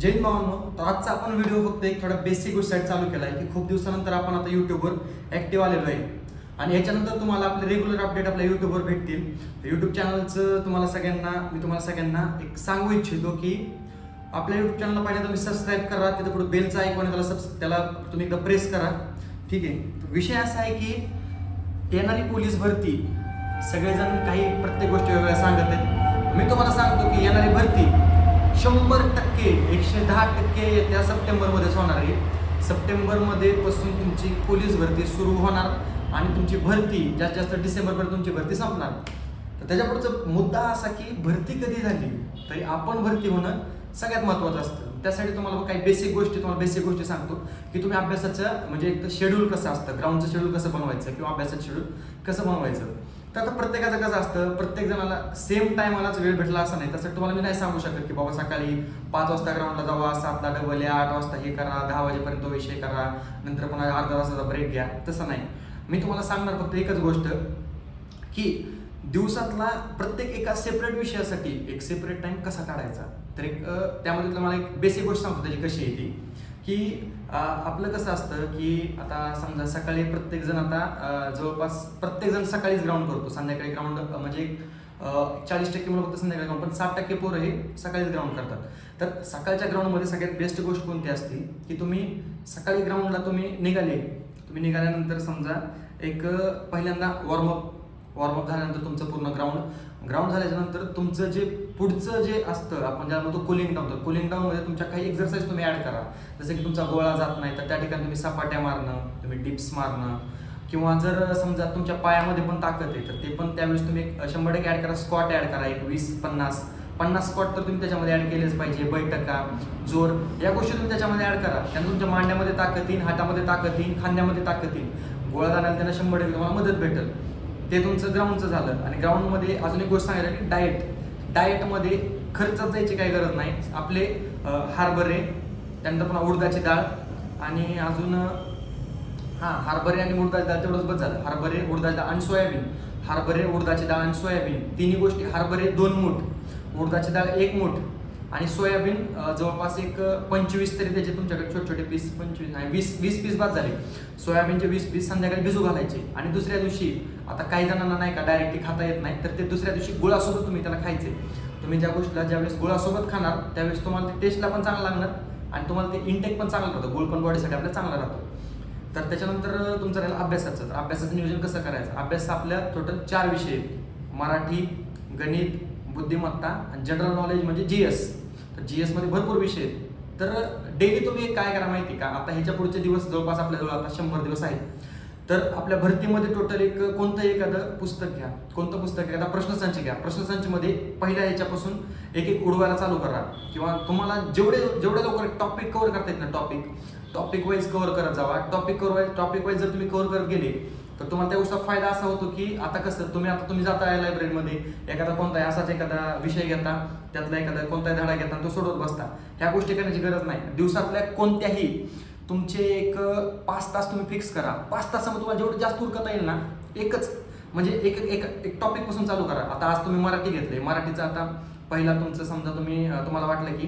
जैन भावांनो. तर आजचा आपण व्हिडिओ फक्त एक थोडा बेसिक वेबसाईट चालू केला आहे की खूप दिवसानंतर आपण आता युट्यूबवर ऍक्टिव्ह आलेलो आहे. आणि याच्यानंतर तुम्हाला आपले रेग्युलर अपडेट आपल्या युट्यूबवर भेटतील. युट्यूब चॅनलचं तुम्हाला सगळ्यांना मी तुम्हाला सगळ्यांना एक सांगू इच्छितो की आपल्या युट्यूब चॅनलला पाहिजे तुम्ही सबस्क्राईब करा तिथं पुढे बेलचा ऐकून त्याला सबस त्याला तुम्ही एकदा प्रेस करा. ठीक आहे? विषय असा आहे की येणारी पोलीस भरती सगळेजण काही प्रत्येक गोष्टी वेगळ्या सांगत आहेत. मी तुम्हाला सांगतो की येणारी भरती शंभर टक्के एकशे दहा टक्के येत्या सप्टेंबरमध्येच होणार आहे. सप्टेंबरमध्ये पासून तुमची पोलीस भरती सुरू होणार आणि तुमची भरती जास्तीत जास्त डिसेंबरपर्यंत तुमची भरती संपणार. तर त्याच्या पुढचा मुद्दा असा की भरती कधी झाली तरी आपण भरती होणं सगळ्यात महत्त्वाचं असतं. त्यासाठी तुम्हाला काही बेसिक गोष्टी तुम्हाला बेसिक गोष्टी सांगतो की तुम्ही अभ्यासाचं म्हणजे एक तर शेड्यूल कसं असतं ग्राउंडचं शेड्यूल कसं बनवायचं किंवा अभ्यासाचं शेड्यूल कसं बनवायचं? तर आता प्रत्येकाचं कसं असतं प्रत्येक जणाला सेम टायमालाच वेळ भेटला असं नाही. त्यासाठी तुम्हाला मी नाही सांगू शकत की बाबा सकाळी पाच वाजता ग्राउंडला जावा सातला डबल या आठ वाजता हे करा दहा वाजेपर्यंत तो विषय करा नंतर पुन्हा अर्धा तासाचा ब्रेक घ्या. तसं नाही. मी तुम्हाला सांगणार फक्त एकच गोष्ट की दिवसातला प्रत्येक एका सेपरेट विषयासाठी एक सेपरेट टाईम कसा काढायचा? तर एक त्यामध्ये तुम्हाला मला एक बेसिक गोष्ट सांगतो त्याची कशी आहे ती. की आपलं कसं असतं की आता समजा सकाळी प्रत्येक जण आता जवळपास प्रत्येक जण सकाळीच ग्राउंड करतो. संध्याकाळी ग्राउंड म्हणजे एक चाळीस टक्के मुलं फक्त संध्याकाळी ग्राउंड पण साठ टक्के पोरं हे सकाळीच ग्राउंड करतात. तर सकाळच्या ग्राउंडमध्ये सगळ्यात बेस्ट गोष्ट कोणती असते? की तुम्ही सकाळी ग्राउंडला तुम्ही निघाले. तुम्ही निघाल्यानंतर समजा एक पहिल्यांदा वॉर्मअप वॉर्मअप झाल्यानंतर तुमचं पूर्ण ग्राउंड ग्राउंड झाल्याच्यानंतर तुमचं जे पुढचं जे असतं आपण ज्याला म्हणतो कुलिंग डाऊन तर कुलिंग डाऊनमध्ये तुमच्या काही एक्सरसाइज तुम्ही ॲड करा. जसं की तुमचा गोळा जात नाही तर त्या ठिकाणी तुम्ही सपाट्या मारणं तुम्ही डिप्स मारणं किंवा जर समजा तुमच्या पायामध्ये पण ताकद आहे तर ते पण त्यावेळेस तुम्ही एक शंभर टक्के ॲड करा. स्क्वॉट ॲड करा एक वीस पन्नास. पन्नास स्कॉट तर तुम्ही त्याच्यामध्ये ॲड केलेच पाहिजे बैठका जोर. या गोष्टी तुम्ही त्याच्यामध्ये ॲड करा. त्यांना तुमच्या मांड्यामध्ये ताकद येईल हातामध्ये ताकद येईल खांद्यामध्ये ताकद येईल. गोळा जाण्याला त्यांना शंभर टक्के तुम्हाला मदत भेटेल. ते तुमचं ग्राउंडचं झालं. आणि ग्राउंडमध्ये अजून एक गोष्ट सांगायला की डाएट डाएटमध्ये खर्चात जायची काही गरज नाही. आपले हार्बरे त्यानंतर पुन्हा उडदाची डाळ आणि अजून हां हरभरे आणि उडदाची डाळ तेवढंच बस झालं. हरभरे उडदाची डाळ आणि सोयाबीन. हरभरे उडदाची डाळ आणि सोयाबीन. तिन्ही गोष्टी हरभरे दोन मूठ. उडदाची डाळ एक मूठ. आणि सोयाबीन जवळपास एक पंचवीस तरी त्याचे तुमच्याकडे छोटे छोटे पीस पंचवीस नाही वीस वीस पीस बाद झाले. सोयाबीनचे वीस पीस संध्याकाळी भिजू घालायचे. आणि दुसऱ्या दिवशी आता काही जणांना नाही का डायरेक्टली खाता येत नाही तर ते दुसऱ्या दिवशी गुळासोबत तुम्ही त्याला खायचे. तुम्ही ज्या गोष्टीला ज्यावेळेस गुळासोबत खाणार त्यावेळेस तुम्हाला ते टेस्टला पण चांगलं लागणार आणि तुम्हाला ते इंटेक पण चांगलं राहतं. गुळ पण बॉडीसाठी आपल्याला चांगला राहतो. तर त्याच्यानंतर तुमचं राहिलं अभ्यासाचं. तर अभ्यासाचं नियोजन कसं करायचं? अभ्यास आपल्या टोटल चार विषय मराठी गणित बुद्धिमत्ता आणि जनरल नॉलेज म्हणजे जी एस तर जी एसमध्ये भरपूर विषय आहेत. तर डेली तुम्ही काय करा माहिती का? आता ह्याच्या पुढचे दिवस जवळपास आपल्याजवळ आता शंभर दिवस आहेत. तर आपल्या भरतीमध्ये टोटल एक कोणतं एखादं पुस्तक घ्या. कोणतं पुस्तक घ्या? आता प्रश्नसंच घ्या. प्रश्नसंचमध्ये पहिल्या ह्याच्यापासून एक एक उडवायला चालू करा. किंवा तुम्हाला जेवढे जेवढे लवकर टॉपिक कव्हर करता येत ना टॉपिक टॉपिक वाईज कव्हर करत जावा. Topic cover wise topic wise जर तुम्ही कव्हर करत गेले तर तुम्हाला त्या गोष्टीचा फायदा असा होतो की आता कसं तुम्ही आता तुम्ही जाता लायब्ररीमध्ये एखादा कोणताही असाच एखादा विषय घेता त्यातला एखादा कोणताही धडा घेता तो सोडवत बसता. ह्या गोष्टी करण्याची गरज नाही. दिवसातल्या कोणत्याही तुमचे एक पाच तास तुम्ही फिक्स करा. पाच तासामध्ये तुम्हाला जेवढं जास्त उरकता येईल ना एकच. म्हणजे एक एक एक टॉपिकपासून चालू करा. आता आज तुम्ही मराठी घेतले मराठीचं आता पहिला तुमचं समजा तुम्ही तुम्हाला वाटलं की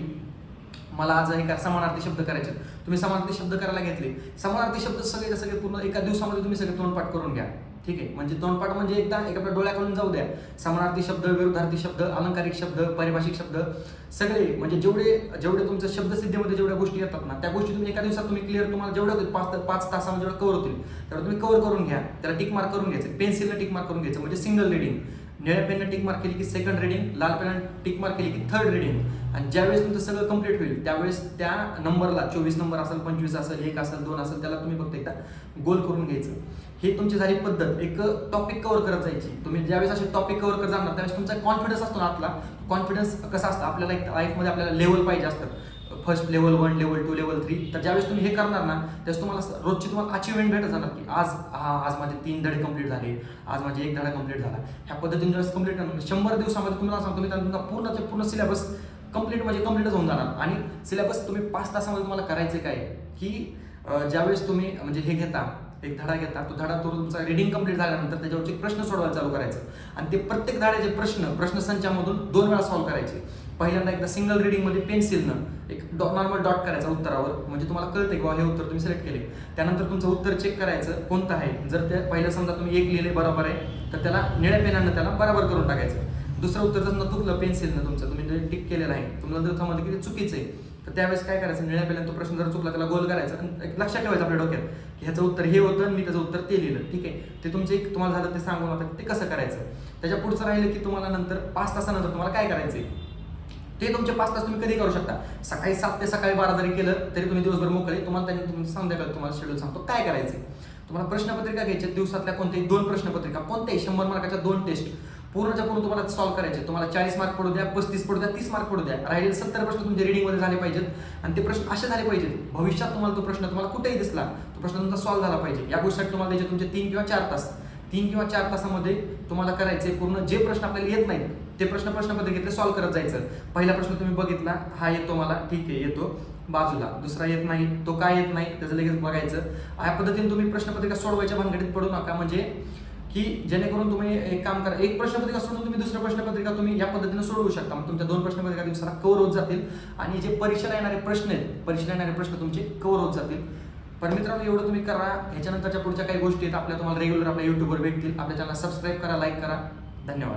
मला आज हे कर. समानार्थी शब्द करायचे आहेत. तुम्ही समानार्थी शब्द करायला घेतले. समानार्थी शब्द सगळे सगळे पूर्ण एका दिवसामध्ये तुम्ही सगळे तोंडपाठ करून घ्या. ठीक आहे? म्हणजे तोंडपाठ म्हणजे एकदा एक आपल्या डोळ्याकडून जाऊ द्या. समानार्थी शब्द विरुद्धार्थी शब्द अलंकारिक शब्द पारिभाषिक शब्द सगळे म्हणजे जेवढे जेवढे तुमच्या शब्दसिद्धीमध्ये जेवढ्या गोष्टी येतात ना त्या गोष्टी तुम्ही एका दिवसात तुम्ही क्लिअर तुम्हाला जेवढ्या पाच पाच तासामध्ये जेवढं कव्हर होतील तेवढं तुम्ही कव्हर करून घ्या. त्याला टिक मार्क करून घ्यायचं. पेन्सिलला टिक मार्क करून घ्यायचं. म्हणजे सिंगल रिडिंग निळ्या पेननं टिक मार्क केली की सेकंड रिडिंग लाल पेननं टिक मार्क केली की थर्ड रिडिंग आणि ज्यावेळेस तुमचं सगळं कंप्लीट होईल त्यावेळेस त्या नंबरला चोवीस नंबर असेल पंचवीस असेल एक असेल दोन असेल त्याला तुम्ही फक्त एकदा गोल करून घ्यायचं. हे तुमची झाली पद्धत. एक टॉपिक कव्हर करत जायची. तुम्ही ज्यावेळेस असे टॉपिक कव्हर करत जाणार त्यावेळेस तुमचा कॉन्फिडन्स असतो ना आतला कॉन्फिडन्स कसा असतं? आपल्याला एक लाईफमध्ये आपल्याला लेवल पाहिजे असतं. First level one level two level three तर ज्यावेळेस तुम्ही हे करणार ना त्यावेळेस तुम्हाला रोजची तुम्हाला अचिव्हमेंट भेटत जाणार की आज हा आज माझे तीन धडे कंप्लीट झाले. आज माझे एक धडा कंप्लीट झाला. ह्या पद्धतीने ज्यावेळेस कंप्लीट करणार म्हणजे शंभर दिवसामध्ये तुम्हाला सांगतो मी त्यांना पूर्णचे पूर्ण सिलेबस कंप्लीट म्हणजे कंप्लीटच होऊन जाणार. आणि सिलेबस तुम्ही पाच तासामध्ये तुम्हाला करायचे काय? की ज्यावेळेस तुम्ही म्हणजे हे घेता एक धडा घेता तो धडा तो तुमचा रिडिंग कंप्लीट झाल्यानंतर त्याच्यावरचे प्रश्न सोडवायला चालू करायचं. आणि ते प्रत्येक धड्याचे प्रश्न प्रश्नसंचामधून दोन वेळा सॉल्व्ह करायचे. पहिल्यांदा एकदा सिंगल रिडिंगमध्ये पेन्सिलनं एक डॉ नॉर्मल डॉट करायचा उत्तरावर. म्हणजे तुम्हाला कळते की हे उत्तर तुम्ही सिलेक्ट केले त्यानंतर तुमचं उत्तर चेक करायचं कोणतं आहे. जर त्या पहिलं समजा तुम्ही एक लिहिले बरोबर आहे तर त्याला निळ्या पेनानं त्याला बरोबर करून टाकायचं. दुसरं उत्तर जर न चुकलं पेन्सिलनं तुमचं तुम्ही जे टिक केलेलं आहे. तुम्हाला जर समजलं की ते चुकीचं आहे तर त्यावेळेस काय करायचं? निळ्या पेनानं तो प्रश्न जर चुकला त्याला गोल करायचा आणि एक लक्षात ठेवायचं आपल्या डोक्यात की ह्याचं उत्तर हे होतं आणि मी त्याचं उत्तर ते लिहिलं. ठीक आहे? ते तुमचे एक तुम्हाला झालं ते सांगून आता ते कसं करायचं? त्याच्या पुढचं राहिलं की तुम्हाला नंतर पाच तासानंतर तुम्हाला काय करायचं आहे ते तुमचे पाच तास तुम्ही कधी करू शकता? सकाळी सात ते सकाळी बारा जरी केलं तरी तुम्ही दिवसभर मोकळे. तुम्हाला त्यांनी तुम्ही संध्याकाळी तुम्हाला शेड्यूल सांगतो. काय करायचे तुम्हाला प्रश्नपत्रिका घ्यायच्या दिवसातल्या कोणत्याही दोन प्रश्नपत्रिका कोणत्याही शंभर मार्काच्या दोन टेस्ट पूर्णच्या पूर्ण तुम्हाला सॉल्व्ह करायचे तुम्हाला चाळीस मार्क पडू द्या पस्तीस पडू द्या तीस मार्क पडू द्या. राहिलेले सत्तर प्रश्न तुमचे रिडिंगमध्ये झाले पाहिजेत. आणि ते प्रश्न असे झाले पाहिजेत. भविष्यात तुम्हाला तो प्रश्न तुम्हाला कुठेही दिसला तो प्रश्न तुमचा सॉल्व्ह झाला पाहिजे. या गोष्टीसाठी तुम्हाला द्यायचे तुमचे तीन किंवा चार तास. तीन किंवा चार तासामध्ये तुम्हाला करायचे पूर्ण जे प्रश्न आपल्याला येत नाहीत ते प्रश्न प्रश्नपत्रिकेतले सॉल्व्ह करत जायचं. पहिला प्रश्न तुम्ही बघितला हा येतो मला ठीक आहे येतो. बाजूला दुसरा येत नाही तो काय येत नाही त्याचं लगेच बघायचं. या पद्धतीने तुम्ही प्रश्नपत्रिका सोडवायच्या भानगडीत पडू नका म्हणजे की जेणेकरून तुम्ही एक काम करा एक प्रश्नपत्रिका सोडून तुम्ही दुसऱ्या प्रश्नपत्रिका तुम्ही या पद्धतीने सोडवू शकता? मग तुमच्या दोन प्रश्नपत्रिका दिवसाला कव्हर होत जातील? आणि जे परीक्षेला येणारे प्रश्न आहेत परीक्षेला येणारे प्रश्न तुमचे कव्हर होत जातील. पण मित्रांनो एवढं तुम्ही करा. ह्याच्यानंतरच्या पुढच्या काही गोष्टी आहेत आपल्या तुम्हाला रेग्युलर आपल्या युट्यूबवर भेटतील. आपल्या चॅनल सबस्क्राईब करा लाईक करा. धन्यवाद.